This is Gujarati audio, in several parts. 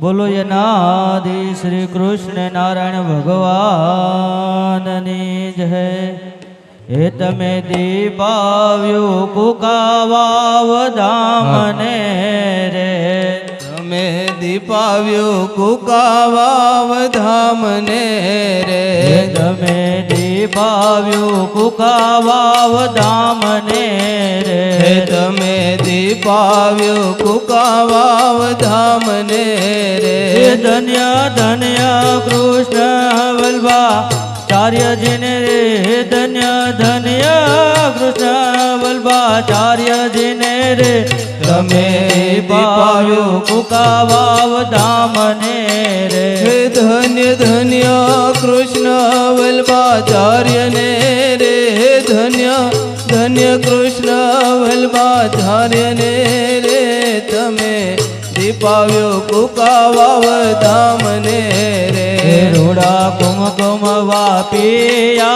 બોલો યનાદિ શ્રી કૃષ્ણ નારાયણ ભગવાનની જય. હે તમે દીપાવ્યું કુકાવાવ ધામને રે. તમે દીપાવ્યું કુકાવાવ ધામને રે. તમે દીપાવ્યો કુકાવાવ ધામને રે. તમે દીપાવ્યું કુકાવાવ ધામને રે. ધન્યા ધન્ય કૃષ્ણ વલ્ભા ચાર્યજીને રે. ધન્ય ધન્ય કૃષ્ણ વલ્ભાચાર્યજીને રે, તમે પાયો કુકાવાવ ધામને રે. ધન્ય ધન્ય કૃષ્ણ વલ્લભાચાર્યને રે ધન્ય ધન્ય કૃષ્ણ વલ્લભાચાર્યને રે, તમે દીપાવ્યો કુકાવાવ ધામને રે. રૂડા કુમકુમ વાપિયા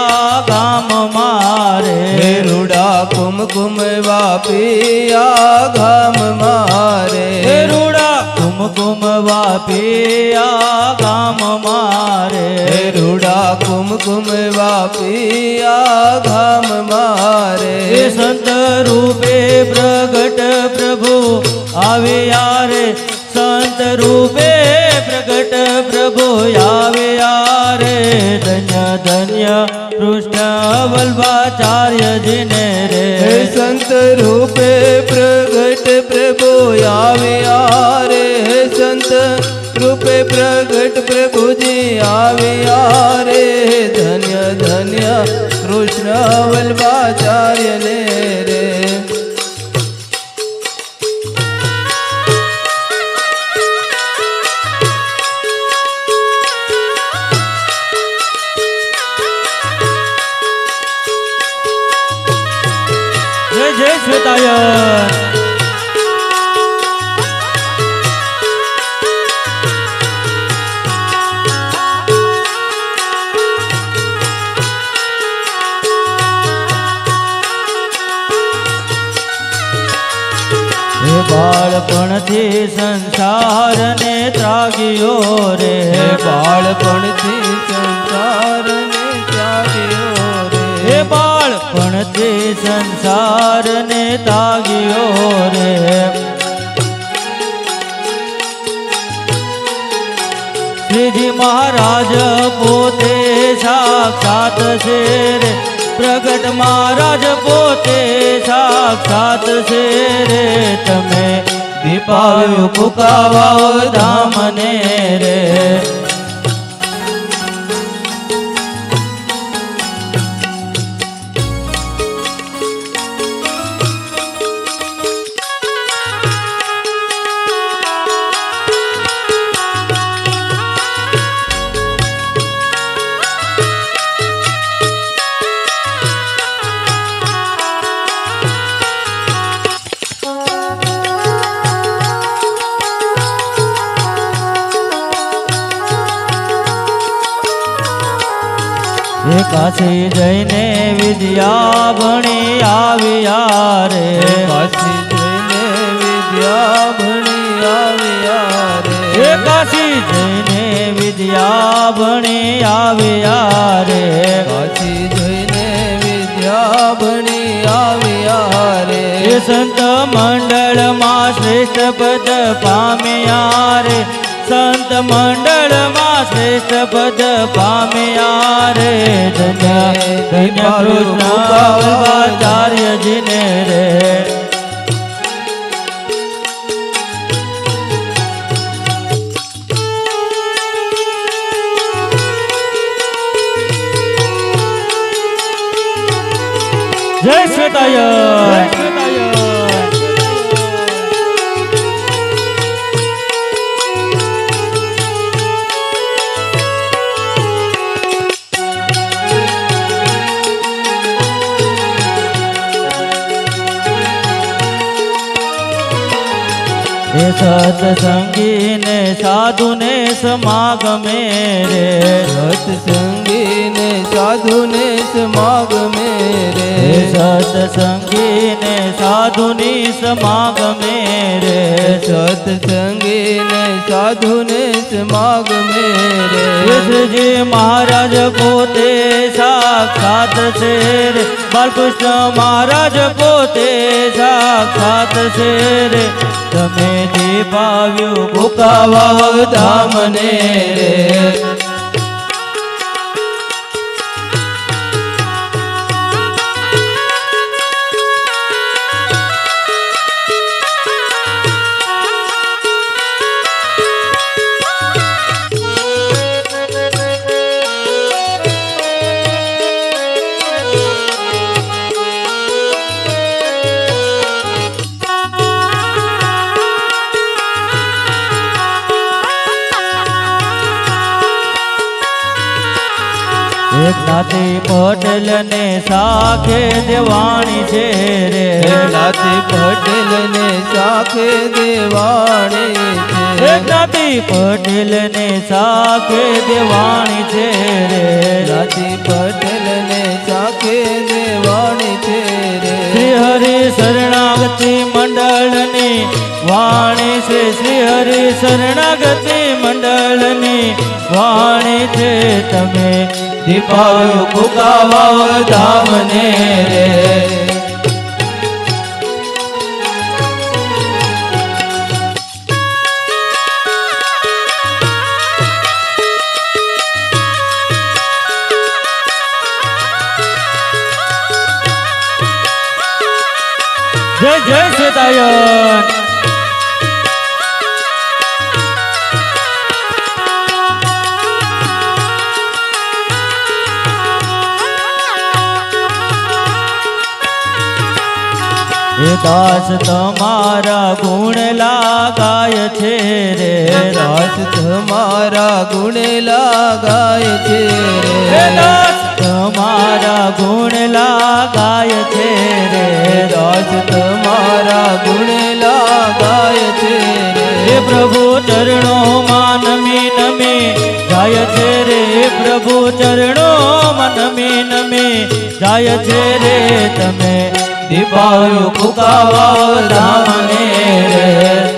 ગામ મારે. રૂડા કુમકુમ વાપિયા ગામ મારે. રૂડા કુમકુમ વાપિયા ગામ મારે. રૂડા કુમકુમ વાપિયા ગામ મારે. સંત રૂપે પ્રગટ પ્રભુ આવ્યા રે. સંત રૂપે પ્રગટ પ્રભુ આવ્યા રે ધન્ય ધન્ય કૃષ્ણ વલ્ભાચાર્યજીને રે. સંત રૂપે પ્રગટ પ્રભુ આવ્યા રે સંત રૂપે પ્રગટ પ્રભુજી આવ્યા રે ધન્ય ધન્ય કૃષ્ણ વલ્ભાચાર્યને બાળપણથી સંસારને ત્રાગ્યો રે. બાળપણથી સંસારને ત્યાગ્યો હે રે બાળપણથી સંસારને તાગ્યો રે. શ્રીજી મહારાજ પોતે સાક્ષાત છે રે. પ્રગટ મહારાજ પોતે સાક્ષાત છે રે. તમે દીપાવ્યો કુકાવાવ ધામને રે. કાશી જઈને વિદ્યા ભણી આવ્યા રે. પછી જઈને વિદ્યા ભણી આવ્યા રે. કાશી જઈને વિદ્યા ભણી આવ્યા રે. કાશી જઈને વિદ્યા ભણી આવ્યા રે. સંત મંડળમાં શ્રેષ્ઠ પદ પામ્યા રે. સંત મંડળમાં શ્રેષ્ઠ પદ પામ્યા રે ધન્ય. ધન્ય કૃષ્ણ આચાર્યજીને રે. સત્સંગીને સાધુને સમાગમે રે. સત્સંગીને સાધુને સમાગમે રે હે સત્સંગીને સાધુની સમાગમે રે સત્સંગીને સાધુને સમાગમે રે કૃષ્ણજી મહારાજ પોતે સાક્ષાત છે રે બાલકૃષ્ણ મહારાજ પોતે સાક્ષાત છે રે તમે દીપાવ્યું ભૂકાવાવ ધામને રે પટેલ ને સાખે દેવાણી છે રે. નાથી પટેલ ને સાખે દેવાણી છે. નાતી પટેલ ને સાખે દેવાણી છે રે. નાથી પટેલ ને સાખે દેવાણી છે રે. શ્રી હરિ શરણાગતિ મંડળની વાણી છે. શ્રી હરિ શરણાગતિ મંડળની વાણી છે. તમે દીપાવ્યું કુકાવાવ ધામને રે. જય જય શ્વેતાયન એ દાસ તમારા ગુણ લાગાય છે રે. દાસ તમારા ગુણ લાગાય છે હે રે. દાસ તમારા ગુણ લાગાય છે રે. દાસ તમારા ગુણ લાગાય છે હે રે પ્રભુ ચરણો નમી નમી જાય છે રે. પ્રભુ ચરણો નમી નમી જાય છે રે. તમે દીપાવ્યું ફુકાવા ધામને રે.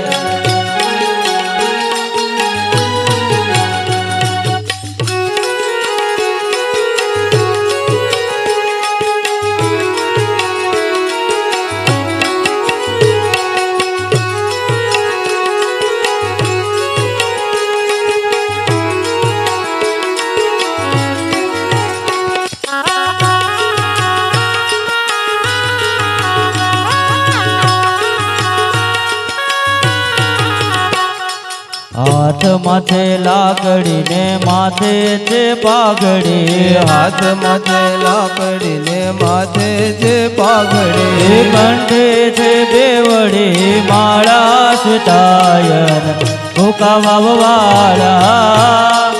માથે લાકડી ને માથે છે પાઘડી. હાથ માથે લાકડી ને માથે છે પાઘડી. કંઠે છે દેવડી માળા સુતાયન ભૂકા વાવવાળા.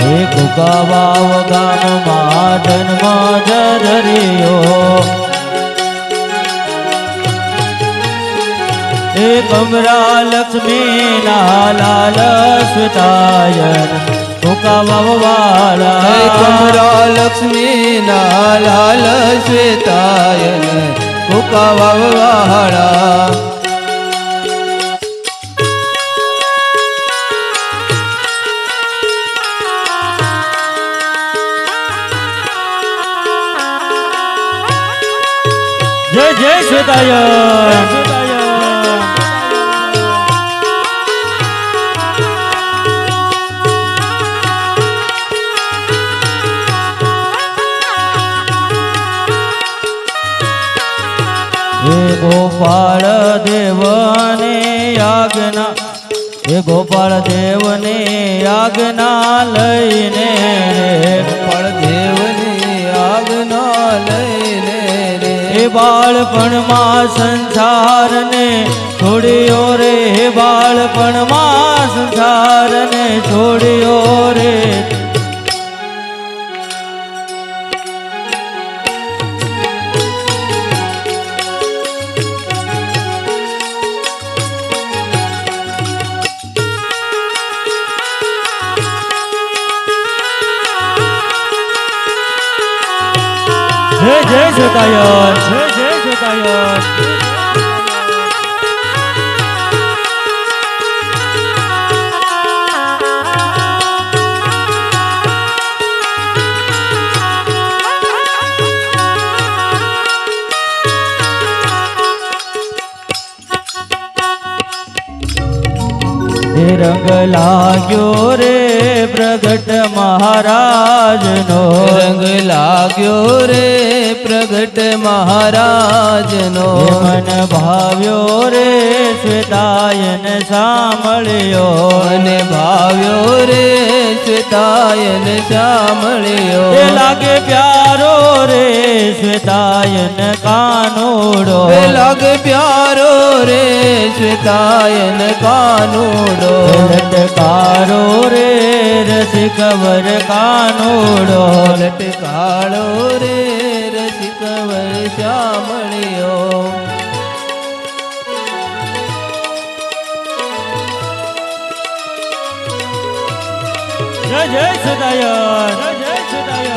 ભૂકા વાવ ગામમાં જન્મ એ કમરા લક્ષ્મી ના લાલ હે વાવવાળા કમરા લક્ષ્મી ના લાલ કુકા વાળા જય જય શ્વેતાયન ગોપાળ દેવને આજ્ઞા. હે ગોપાળ દેવને આજ્ઞા લઈને રે. ગોપાળ દેવની આજ્ઞા લઈને રે. બાળપણમાં સંસારને જય જય સુતાયન એ રંગ લાગ્યો રે પ્રગટ મહારાજનો રંગ લાગ્યો રે પ્રગટ મહારાજનો. મન ભાવ્યો રે શ્વેતાયન સાંભળ્યો મને ભાવ્યો રે શ્વેતાયન સાંભળ્યો લાગે પ્યારો રે શ્વેતાયન કાનોડો. લાગે પ્યારો રે શ્વેતાયન કાનુડો. લટકારો રે રસિકવર કાનોડો. લટકાળો રે રસિકવર શ્યામળિયો જય જય સદાય જય જય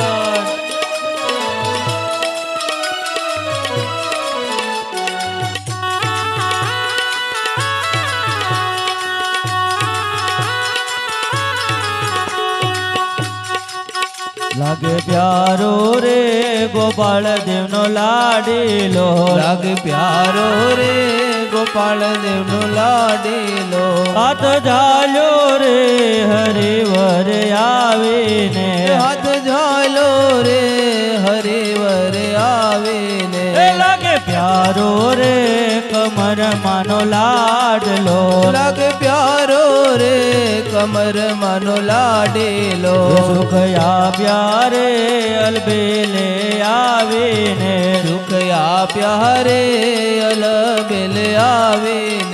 લાગે પ્યારો રે ગોપાળ દેવનો લાડીલો. લાગે પ્યારો રે ગોપાળ દેવનો લાડીલો. હાથ ઝાલો રે હરિવર આવીને. હાથ ઝાલો રે હરિવર આવીને. લાગે પ્યારો રે કમર માનો લાડલો કમર માનો લાડેલો. સુખ આપ્યા રે અલબેલે આવીને. સુખ આપ્યા રે અલબેલ આવીને.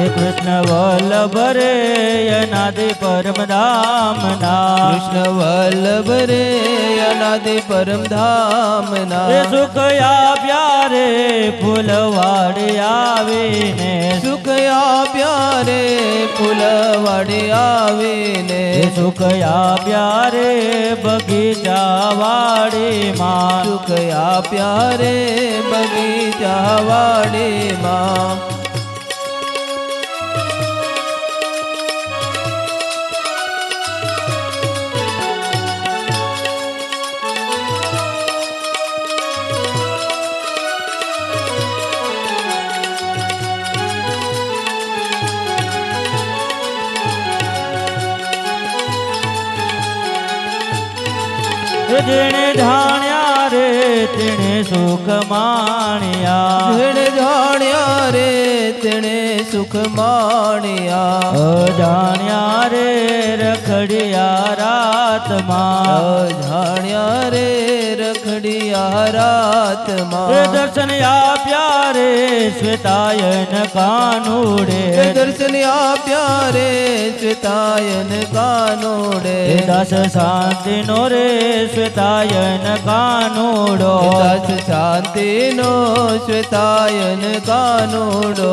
હે કૃષ્ણ વલ્લભ રે અનાદિ પરમ ધામના કૃષ્ણ વલ્લભ રે અનાદિ પરમ ધામના એ સુખ આપ્યા રે ફૂલવાડી આવીને. સુખ આપ્યા રે ફૂલવાડી આવીને. સુખ આપ્યા રે બગીચા વાડીમાં સુખ આપ્યા રે બગીચા વાડીમાં જેણે જાણ્યા રે તેણે સુખ માણ્યા. જેણે જાણ્યા રે તેણે સુખ માણ્યા. જાણ્યા રે રખડ્યા રાતમાં જાણ્યા રે રખડિયા રાતમાં. દર્શન આપ્યા રે શ્વેતાયન કાનુડે. દર્શન આપ્યા રે શ્વેતાયન કાનુડે. એ શાંતિ નો રે શ્વેતાયન કાનુડો. દાસ શાંતિનો શ્વેતાયન કાનોડો.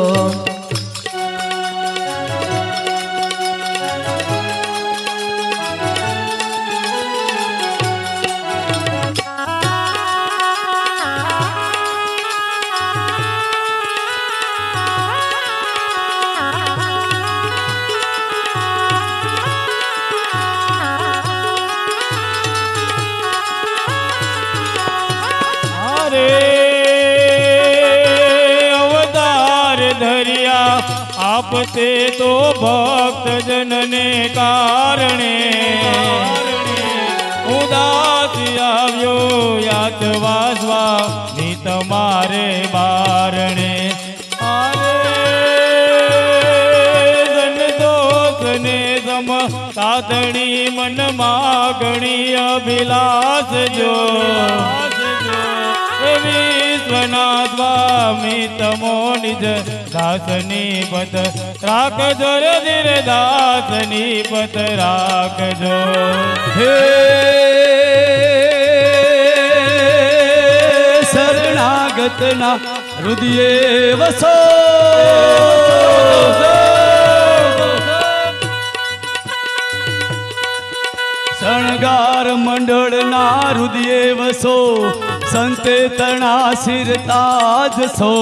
આપતે તો ભક્ત જનને કારણે ઉદાસ આવ્યો યાત વાસવા ની તમારે બારણે. સાધણી મન માગણી અભિલાષ જો વિશ્વના સ્વામી તમો નિજ દાસની પત રાખજો રે દાસની પત રાખજો હે શરણાગતના હૃદયે વસો શણગાર મંડળના હૃદયે વસો સંતે તણા શિર તાજ સો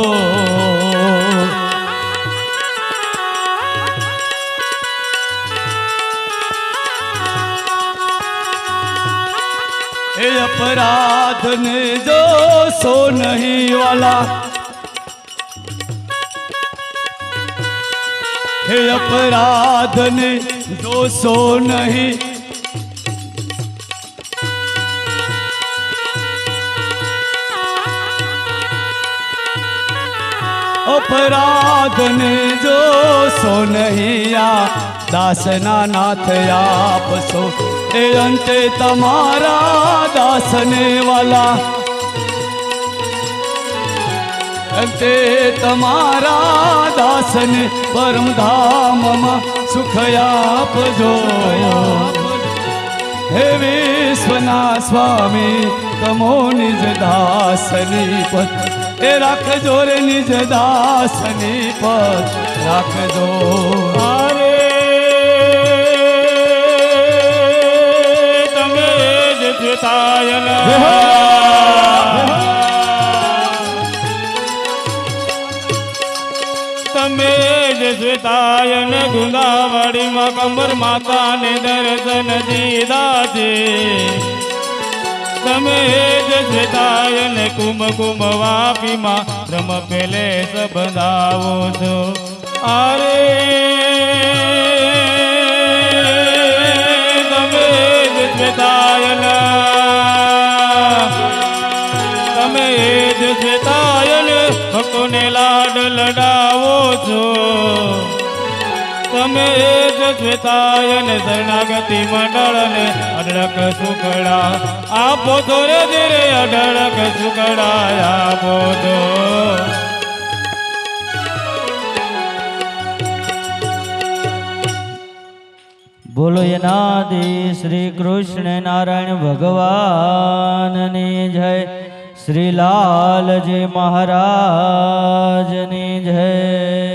એ અપરાધ ને જો સો નહીં વાલા. હે અપરાધ ને જો સો નહીં અપરાધ ને જો સો નહીં આ દાસના નાથ આપશો એ અંતે તમારા દાસને વાલા અંતે તમારા દાસને પરમધામમાં સુખ આપજો હે વિશ્વના સ્વામી તમો નિજ દાસની પત એ રાખજો રે નિજ દાસની પર રાખજો અરે તમે જ તમે જ શ્વેતાયન ગુંદાવાડીમાં કમર માતાને દર્શન દીધા છે. તમે જ શ્વેતાયન કુમ કુમ વાપીમાં રમ પેલે બંધાવો છો. અરે તમે જ શ્વેતાયન તમે જ શ્વેતાયન ભક્તોને લાડ લડાવો છો. તમે જ શ્વેતાયન શરણાગતિ મંડળને અઢળક સુખડા આપો તો રે ધીરે અઢળક સુખડા આપો તો બોલો શ્રી કૃષ્ણ નારાયણ ભગવાનની જય. શ્રી લાલજી મહારાજની જય.